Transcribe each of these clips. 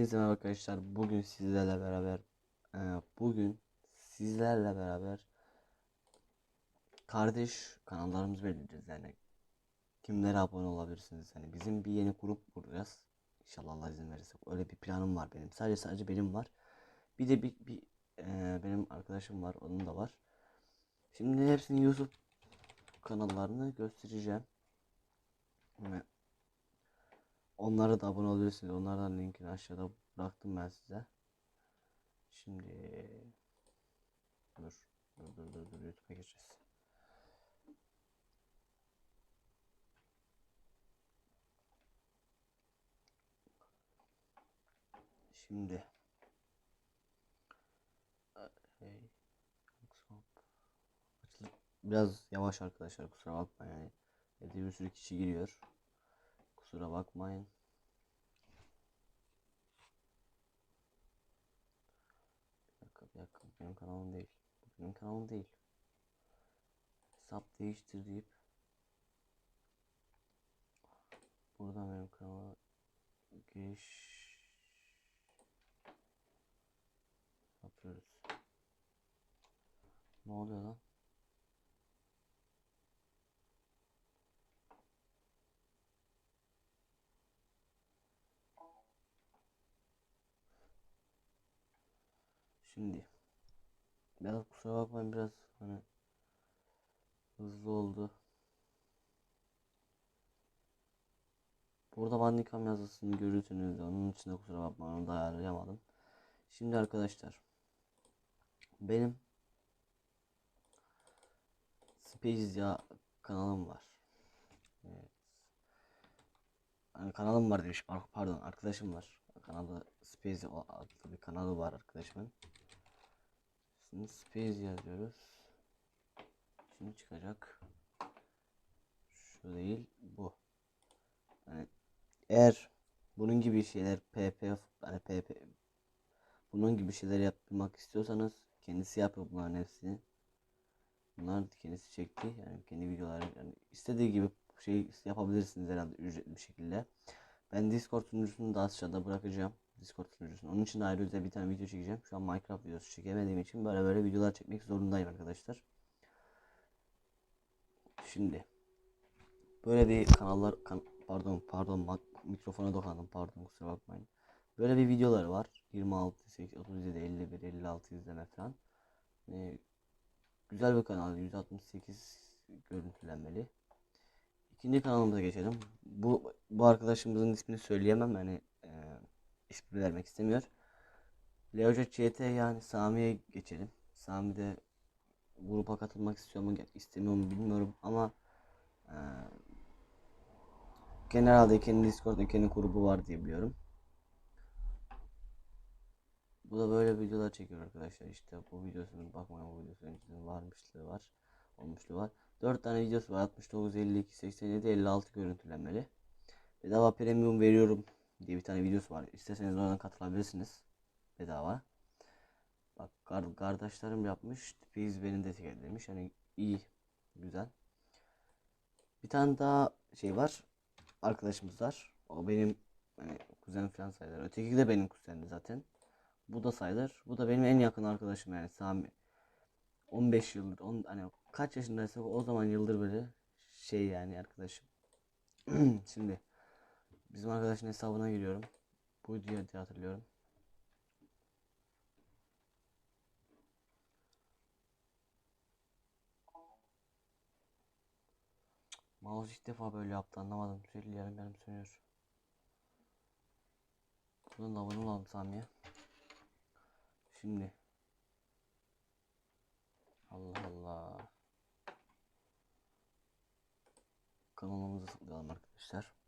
arkadaşlar. Bugün sizlerle beraber e, bugün sizlerle beraber kardeş kanallarımızı belirleyeceğiz yani. Kimlere abone olabilirsiniz yani bizim bir yeni grup kuracağız. İnşallah Allah izin verirse. Öyle bir planım var benim. Sadece sadece benim var. Bir de bir, bir e, benim arkadaşım var. Onun da var. Şimdi hepsinin YouTube kanallarını göstereceğim. Ve Onlara da abone olabilirsiniz. Onlardan linkini aşağıda bıraktım ben size. Şimdi dur dur dur dur, dur YouTube'a gireceğiz. Şimdi biraz yavaş arkadaşlar kusura bakmayın yani. Evde bir sürü kişi giriyor. Kusura bakmayın. Bir dakika bir dakika benim kanalım değil. Benim kanalım değil. Hesap değiştir deyip buradan benim kanala giriş yapıyoruz. Ne oluyor lan? Şimdi biraz kusura bakmayın biraz hani hızlı oldu. Burada bandikam yazısını görürsünüz onun için de kusura bakmayın onu da ayarlayamadım. Şimdi arkadaşlar benim Space ya kanalım var. Evet. Hani kanalım var demiş. Par- Pardon arkadaşım var. Kanalı Space adlı bir kanalı var arkadaşımın. Şimdi Space yazıyoruz. Şimdi çıkacak. Şu değil bu. Hani eğer bunun gibi şeyler PP hani PP bunun gibi şeyler yapmak istiyorsanız kendisi yapıyor bunların hepsini. Bunlar kendisi çekti. Yani kendi videoları yani istediği gibi şey yapabilirsiniz herhalde ücretli bir şekilde. Ben Discord sunucusunu da aşağıda bırakacağım. Discord sunucusunu. Onun için ayrıca bir tane video çekeceğim. Şu an Minecraft videosu çekemediğim için böyle böyle videolar çekmek zorundayım arkadaşlar. Şimdi böyle bir kanallar kan, pardon pardon mikrofona dokandım pardon kusura bakmayın. Böyle bir videolar var. 26, 8, 37, 51, 56 izleme falan. Ee, güzel bir kanal. 168 görüntülenmeli. İkinci kanalımıza geçelim. Bu bu arkadaşımızın ismini söyleyemem yani ismi vermek istemiyor. Leoca CT yani Sami'ye geçelim. Sami de grupa katılmak istiyor mu istemiyor mu bilmiyorum ama e, genelde kendi Discord'da kendi grubu var diye biliyorum. Bu da böyle videolar çekiyor arkadaşlar. İşte bu videosunu bakmayın bu videosu önceden varmışlığı var. Olmuşluğu var. 4 tane videosu var. 69, 52, 87, 56 görüntülenmeli. Bedava premium veriyorum diye bir tane videosu var. İsterseniz oradan katılabilirsiniz. Bedava. Bak kar kardeşlerim yapmış. Biz beni desteklemiş. Hani iyi. Güzel. Bir tane daha şey var. Arkadaşımız var. O benim hani kuzen falan sayılır. Öteki de benim kuzenim zaten. Bu da sayılır. Bu da benim en yakın arkadaşım yani Sami. 15 yıldır, on, hani kaç yaşındaysa o zaman yıldır böyle şey yani arkadaşım. Şimdi bizim arkadaşın hesabına giriyorum. Bu diye hatırlıyorum. Mouse ilk defa böyle yaptı anlamadım. Sürekli yarım yarım sönüyor. Da abone olalım Sami'ye. Şimdi Allah Allah. Kanalımızı tıklayalım arkadaşlar.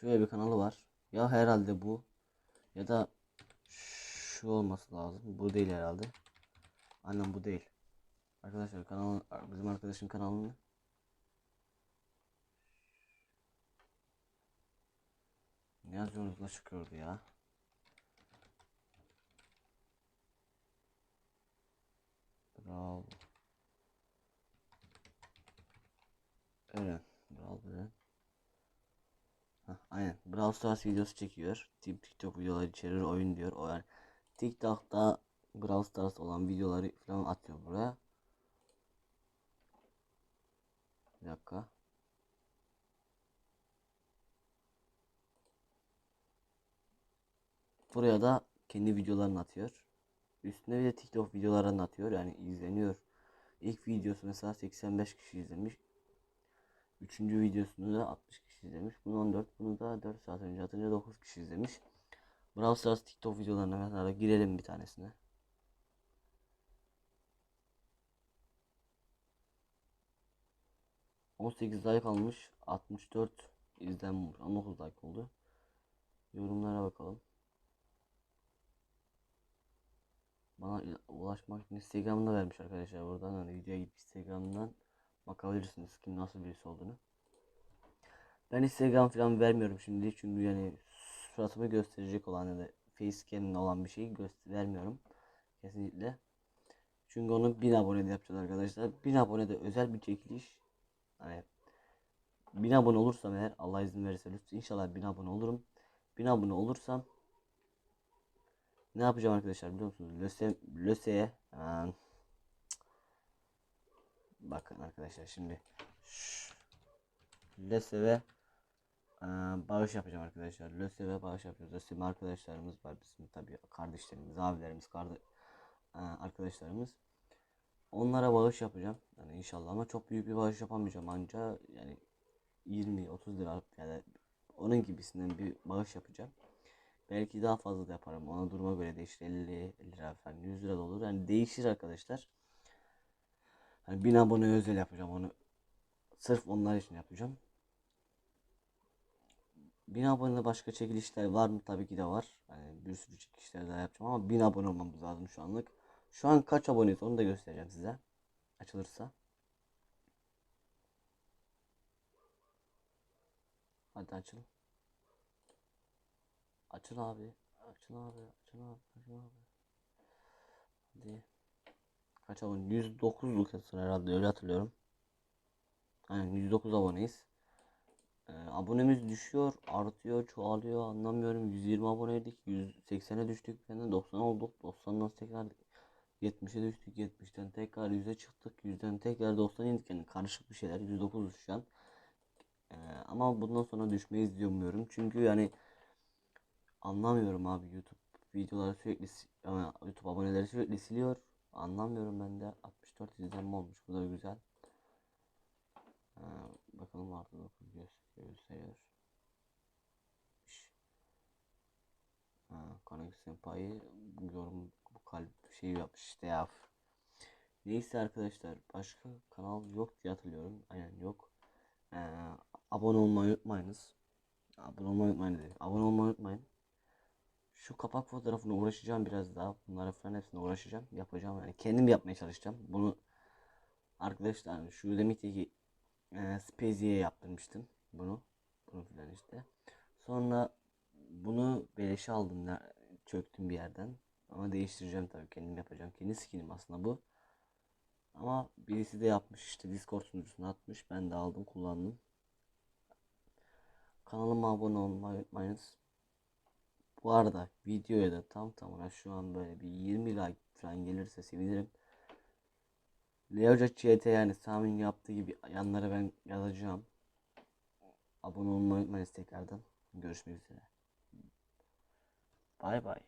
Şöyle bir kanalı var. Ya herhalde bu ya da şu olması lazım. Bu değil herhalde. Annem bu değil. Arkadaşlar kanal bizim arkadaşın kanalını ne yazıyorsunuz da çıkıyordu ya. Bravo. Eren. Bravo Eren. Brawl Stars videosu çekiyor. TikTok videoları içerir oyun diyor. O yani TikTok'ta Brawl Stars olan videoları falan atıyor buraya. Bir dakika. Buraya da kendi videolarını atıyor. Üstüne bir de TikTok videolarını atıyor. Yani izleniyor. İlk videosu mesela 85 kişi izlemiş. Üçüncü videosunu da 60 kişi izlemiş. Bunu 14, bunu da 4 saat önce atınca 9 kişi izlemiş. Brawl Stars TikTok videolarına mesela girelim bir tanesine. ...18 like almış... ...64 izlenmiş... ...19 like oldu... ...yorumlara bakalım... Bana ulaşmak Instagram'da vermiş arkadaşlar buradan hani videoya gidip Instagram'dan bakabilirsiniz kim nasıl birisi olduğunu. Ben Instagram falan vermiyorum şimdi çünkü yani suratımı gösterecek olan ya da facecam'le olan bir göster vermiyorum kesinlikle. Çünkü onu 1000 abonede yapacağız arkadaşlar. 1000 abonede özel bir çekiliş. Hani 1000 abone olursam eğer Allah izin verirse lütfen inşallah 1000 abone olurum. 1000 abone olursam ne yapacağım arkadaşlar biliyor musunuz? Löse, Löse'ye bakın arkadaşlar şimdi. Löse ve aa, bağış yapacağım arkadaşlar. Löse ve bağış yapıyoruz. Löse'me arkadaşlarımız var bizim tabii kardeşlerimiz, abilerimiz, kardeş arkadaşlarımız. Onlara bağış yapacağım. Yani inşallah ama çok büyük bir bağış yapamayacağım anca yani 20-30 lira yani onun gibisinden bir bağış yapacağım. Belki daha fazla da yaparım. Ona duruma göre değişir. 50 lira falan 100 lira da olur. Yani değişir arkadaşlar. Hani 1000 abone özel yapacağım onu. Sırf onlar için yapacağım. 1000 abone başka çekilişler var mı? Tabii ki de var. Yani bir sürü çekilişler daha yapacağım ama 1000 abone olmamız lazım şu anlık. Şu an kaç aboneyiz onu da göstereceğim size. Açılırsa. Hadi açıl. Açıl abi. Açıl abi. Açıl abi. Açıl abi. Hadi. Kaç abone? 109'luk herhalde öyle hatırlıyorum. Aynen 109 aboneyiz. Ee, abonemiz düşüyor, artıyor, çoğalıyor anlamıyorum. 120 aboneydik, 180'e düştük, yani 90 olduk. 90'dan tekrar 70'e düştük, 70'ten tekrar 100'e çıktık, 100'den tekrar 90'a indik. Yani karışık bir şeyler. 109 şu an. Ee, ama bundan sonra düşmeyiz diyemiyorum. Çünkü yani anlamıyorum abi YouTube videoları sürekli si- ama YouTube aboneleri sürekli siliyor. Anlamıyorum ben de 64 izlenme olmuş. Bu da güzel. Ee, bakalım artı 9 gösteriyor. Ha, Kaneki Senpai yorum kalp şey yapmış işte ya. Neyse arkadaşlar başka kanal yok diye hatırlıyorum. Aynen yok. Ee, abone olmayı unutmayınız. Abone olmayı unutmayın dedi. Abone olmayı unutmayın. Şu kapak fotoğrafına uğraşacağım biraz daha. Bunlara falan hepsine uğraşacağım. Yapacağım yani. Kendim yapmaya çalışacağım. Bunu arkadaşlar şu Udemy'deki e, Spezi'ye yaptırmıştım. Bunu. Falan işte. Sonra bunu beleşe aldım. Çöktüm bir yerden. Ama değiştireceğim tabii. Kendim yapacağım. Kendi skinim aslında bu. Ama birisi de yapmış işte Discord sunucusuna atmış. Ben de aldım kullandım. Kanalıma abone olmayı unutmayınız. Bu arada videoya da tam tamına şu an böyle bir 20 like falan gelirse sevinirim. Leoca CT yani Sami'nin yaptığı gibi yanlara ben yazacağım. Abone olmayı unutmayınız tekrardan. Görüşmek üzere. Bay bay.